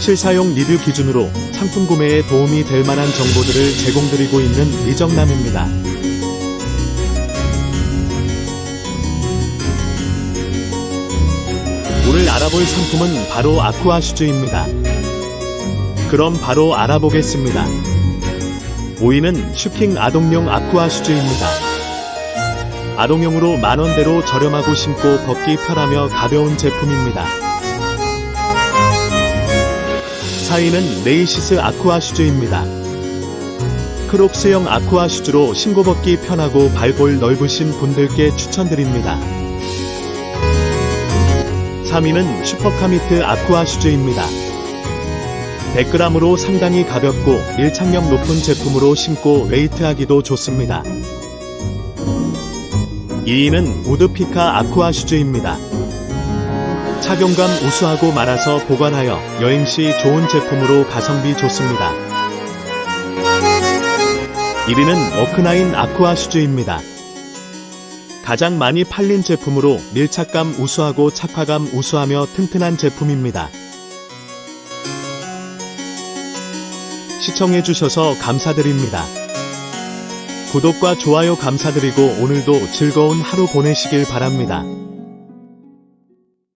실사용 리뷰 기준으로 상품 구매에 도움이 될 만한 정보들을 제공드리고 있는 리정남입니다. 오늘 알아볼 상품은 바로 아쿠아 슈즈입니다. 그럼 바로 알아보겠습니다. 5위는 슈킹 아동용 아쿠아 슈즈입니다. 아동용으로 만원대로 저렴하고 신고 벗기 편하며 가벼운 제품입니다. 4위는 네이시스 아쿠아 슈즈입니다. 크록스형 아쿠아 슈즈로 신고 벗기 편하고 발볼 넓으신 분들께 추천드립니다. 3위는 슈퍼카미트 아쿠아 슈즈입니다. 100g으로 상당히 가볍고 밀착력 높은 제품으로 신고 웨이트하기도 좋습니다. 2위는 우드피카 아쿠아 슈즈입니다. 착용감 우수하고 말아서 보관하여 여행 시 좋은 제품으로 가성비 좋습니다. 1위는 워크나인 아쿠아 슈즈입니다. 가장 많이 팔린 제품으로 밀착감 우수하고 착화감 우수하며 튼튼한 제품입니다. 시청해주셔서 감사드립니다. 구독과 좋아요 감사드리고 오늘도 즐거운 하루 보내시길 바랍니다.